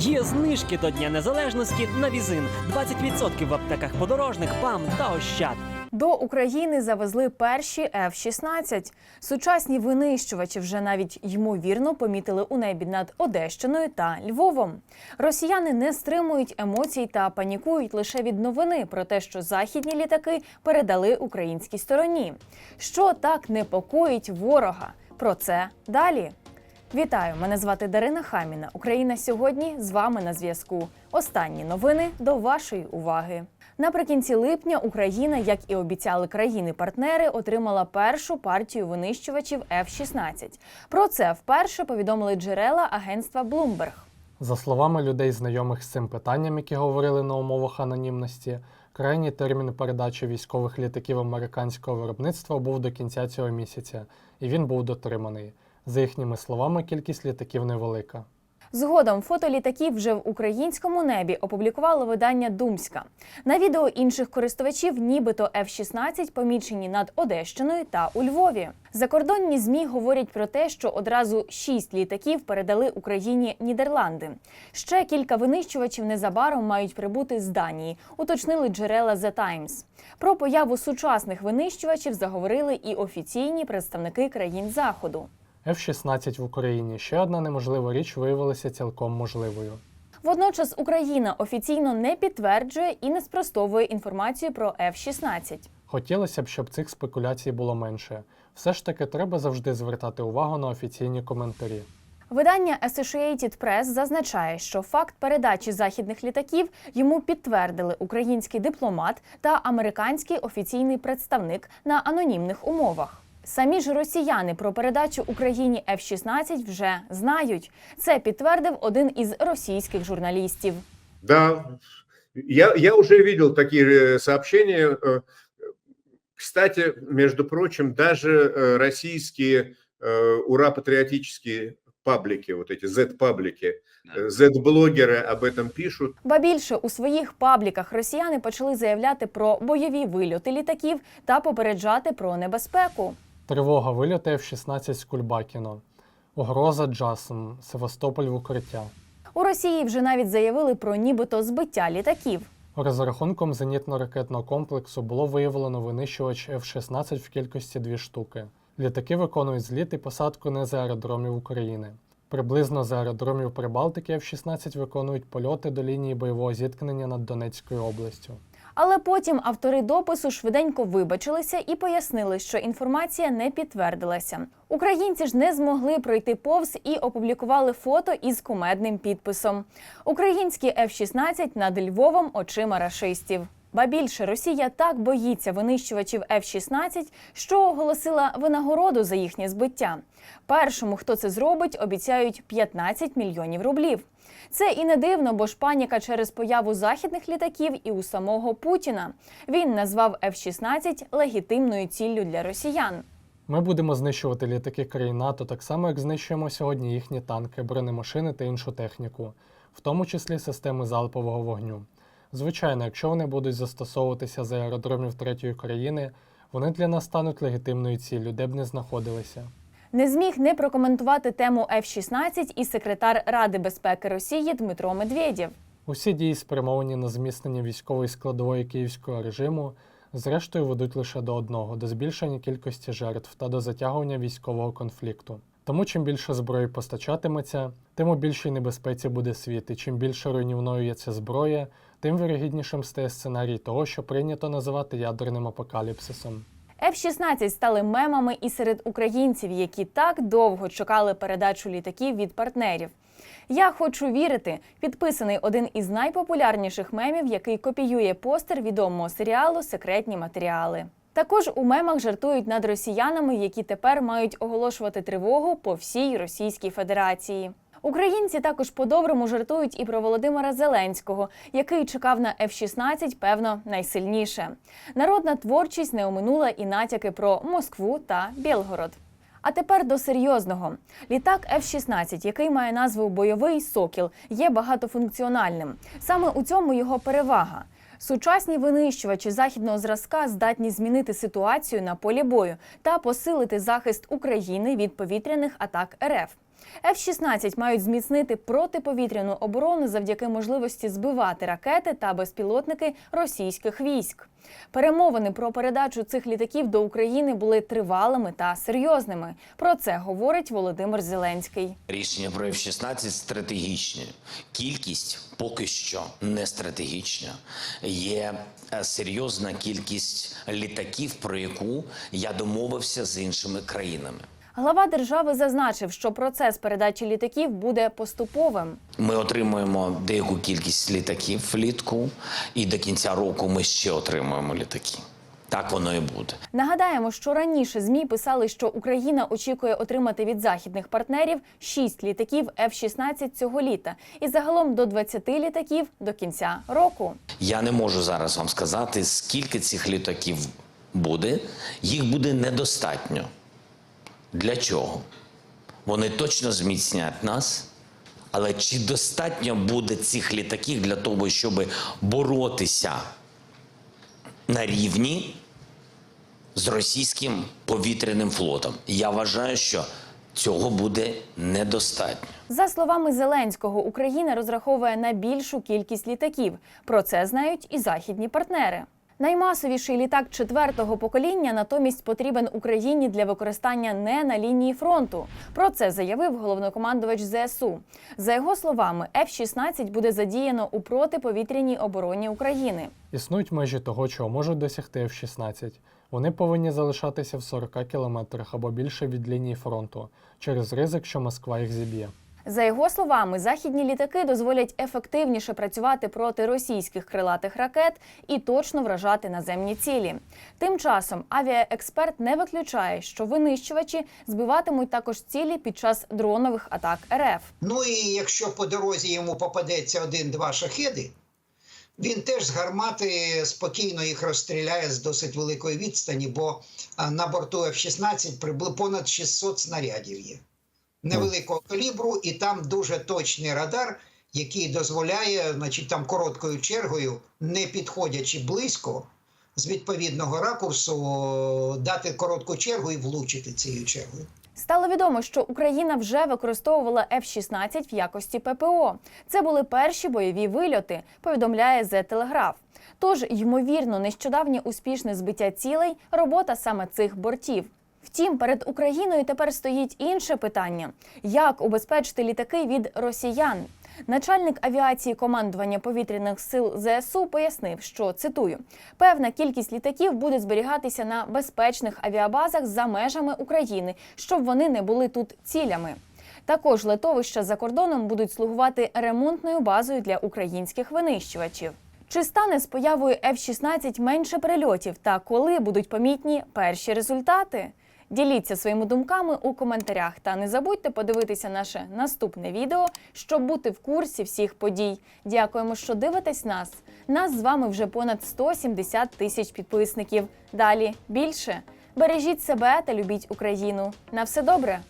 Є знижки до Дня Незалежності на візин 20% в аптеках подорожник, ПАМ та Ощад. До України завезли перші F-16. Сучасні винищувачі вже навіть ймовірно помітили у небі над Одещиною та Львовом. Росіяни не стримують емоцій та панікують лише від новини про те, що західні літаки передали українській стороні. Що так непокоїть ворога? Про це далі. Вітаю! Мене звати Дарина Хаміна. Україна сьогодні з вами на зв'язку. Останні новини до вашої уваги. Наприкінці липня Україна, як і обіцяли країни-партнери, отримала першу партію винищувачів F-16. Про це вперше повідомили джерела агентства Bloomberg. За словами людей, знайомих з цим питанням, які говорили на умовах анонімності, крайній термін передачі військових літаків американського виробництва був до кінця цього місяця, і він був дотриманий. За їхніми словами, кількість літаків невелика. Згодом фото літаків вже в українському небі опублікувало видання Думська. На відео інших користувачів, нібито F-16 помічені над Одещиною та у Львові. Закордонні змі говорять про те, що одразу шість літаків передали Україні Нідерланди. Ще кілька винищувачів незабаром мають прибути з Данії, уточнили джерела The Times. Про появу сучасних винищувачів заговорили і офіційні представники країн заходу. F-16 в Україні ще одна неможлива річ виявилася цілком можливою. Водночас Україна офіційно не підтверджує і не спростовує інформацію про F-16. Хотілося б, щоб цих спекуляцій було менше. Все ж таки треба завжди звертати увагу на офіційні коментарі. Видання Associated Press зазначає, що факт передачі західних літаків йому підтвердили український дипломат та американський офіційний представник на анонімних умовах. Самі ж росіяни про передачу Україні F-16 вже знають. Це підтвердив один із російських журналістів. Да, я, я уже видел такие э, сообщения. Э, Кстати, между прочим, даже э, российские э, ура-патриотические паблики, вот эти Z-паблики, э, Z-блогеры об этом пишут. Ба більше у своїх пабліках росіяни почали заявляти про бойові вильоти літаків та попереджати про небезпеку. Тривога вильоту F-16 з Кульбакіно. Угроза Джасом. Севастополь в укриття. У Росії вже навіть заявили про нібито збиття літаків. Розрахунком зенітно-ракетного комплексу було виявлено винищувач F-16 в кількості дві штуки. Літаки виконують зліт і посадку не з аеродромів України. Приблизно з аеродромів Прибалтики F-16 виконують польоти до лінії бойового зіткнення над Донецькою областю. Але потім автори допису швиденько вибачилися і пояснили, що інформація не підтвердилася. Українці ж не змогли пройти повз і опублікували фото із кумедним підписом: Українські F-16 над Львовом очима рашистів. Ба більше Росія так боїться винищувачів F-16, що оголосила винагороду за їхнє збиття. Першому, хто це зробить, обіцяють 15 мільйонів рублів. Це і не дивно, бо ж паніка через появу західних літаків і у самого Путіна. Він назвав F-16 легітимною ціллю для росіян. Ми будемо знищувати літаки країн НАТО так само, як знищуємо сьогодні їхні танки, бронемашини та іншу техніку, в тому числі системи залпового вогню. Звичайно, якщо вони будуть застосовуватися з аеродромів третьої країни, вони для нас стануть легітимною ціллю, де б не знаходилися. Не зміг не прокоментувати тему F-16 і секретар Ради безпеки Росії Дмитро Медведєв. Усі дії, спрямовані на зміцнення військової складової київського режиму, зрештою ведуть лише до одного до збільшення кількості жертв та до затягування військового конфлікту. Тому чим більше зброї постачатиметься, тим у більшій небезпеці буде світ, і чим більше руйнівною є ця зброя, тим вірогіднішим стає сценарій того, що прийнято називати ядерним апокаліпсисом. F-16 стали мемами і серед українців, які так довго чекали передачу літаків від партнерів. Я хочу вірити. Підписаний один із найпопулярніших мемів, який копіює постер відомого серіалу Секретні матеріали. Також у мемах жартують над росіянами, які тепер мають оголошувати тривогу по всій Російській Федерації. Українці також по-доброму жартують і про Володимира Зеленського, який чекав на F-16, певно, найсильніше. Народна творчість не оминула і натяки про Москву та Білгород. А тепер до серйозного. Літак F-16, який має назву Бойовий сокіл, є багатофункціональним. Саме у цьому його перевага. Сучасні винищувачі західного зразка здатні змінити ситуацію на полі бою та посилити захист України від повітряних атак РФ. F-16 мають зміцнити протиповітряну оборону завдяки можливості збивати ракети та безпілотники російських військ. Перемовини про передачу цих літаків до України були тривалими та серйозними. Про це говорить Володимир Зеленський. Рішення про F-16 стратегічне. Кількість поки що не стратегічна. Є е, серйозна кількість літаків, про яку я домовився з іншими країнами. Глава держави зазначив, що процес передачі літаків буде поступовим. Ми отримуємо деяку кількість літаків влітку, і до кінця року ми ще отримуємо літаки. Так воно і буде. Нагадаємо, що раніше змі писали, що Україна очікує отримати від західних партнерів 6 літаків F-16 цього літа, і загалом до 20 літаків до кінця року. Я не можу зараз вам сказати, скільки цих літаків буде. Їх буде недостатньо. Для чого? Вони точно зміцнять нас. Але чи достатньо буде цих літаків для того, щоб боротися на рівні з російським повітряним флотом? Я вважаю, що цього буде недостатньо. За словами Зеленського, Україна розраховує на більшу кількість літаків. Про це знають і західні партнери. Наймасовіший літак четвертого покоління натомість потрібен Україні для використання не на лінії фронту. Про це заявив головнокомандувач ЗСУ. За його словами, F-16 буде задіяно у протиповітряній обороні України. Існують межі того, чого можуть досягти F-16. Вони повинні залишатися в 40 кілометрах або більше від лінії фронту через ризик, що Москва їх зіб'є. За його словами, західні літаки дозволять ефективніше працювати проти російських крилатих ракет і точно вражати наземні цілі. Тим часом авіаексперт не виключає, що винищувачі збиватимуть також цілі під час дронових атак РФ. Ну і якщо по дорозі йому попадеться один-два шахеди, він теж з гармати спокійно їх розстріляє з досить великої відстані, бо на борту F-16 прибли понад 600 снарядів є невеликого калібру, і там дуже точний радар, який дозволяє, значить, там короткою чергою, не підходячи близько, з відповідного ракурсу дати коротку чергу і влучити цією чергою. Стало відомо, що Україна вже використовувала F-16 в якості ППО. Це були перші бойові вильоти, повідомляє The Telegraph. Тож, ймовірно, нещодавнє успішне збиття цілей робота саме цих бортів. Втім, перед Україною тепер стоїть інше питання: як убезпечити літаки від росіян? Начальник авіації командування повітряних сил ЗСУ пояснив, що цитую: певна кількість літаків буде зберігатися на безпечних авіабазах за межами України, щоб вони не були тут цілями. Також летовища за кордоном будуть слугувати ремонтною базою для українських винищувачів. Чи стане з появою F-16 менше прильотів та коли будуть помітні перші результати? Діліться своїми думками у коментарях та не забудьте подивитися наше наступне відео, щоб бути в курсі всіх подій. Дякуємо, що дивитесь нас. Нас з вами вже понад 170 тисяч підписників. Далі більше. Бережіть себе та любіть Україну. На все добре!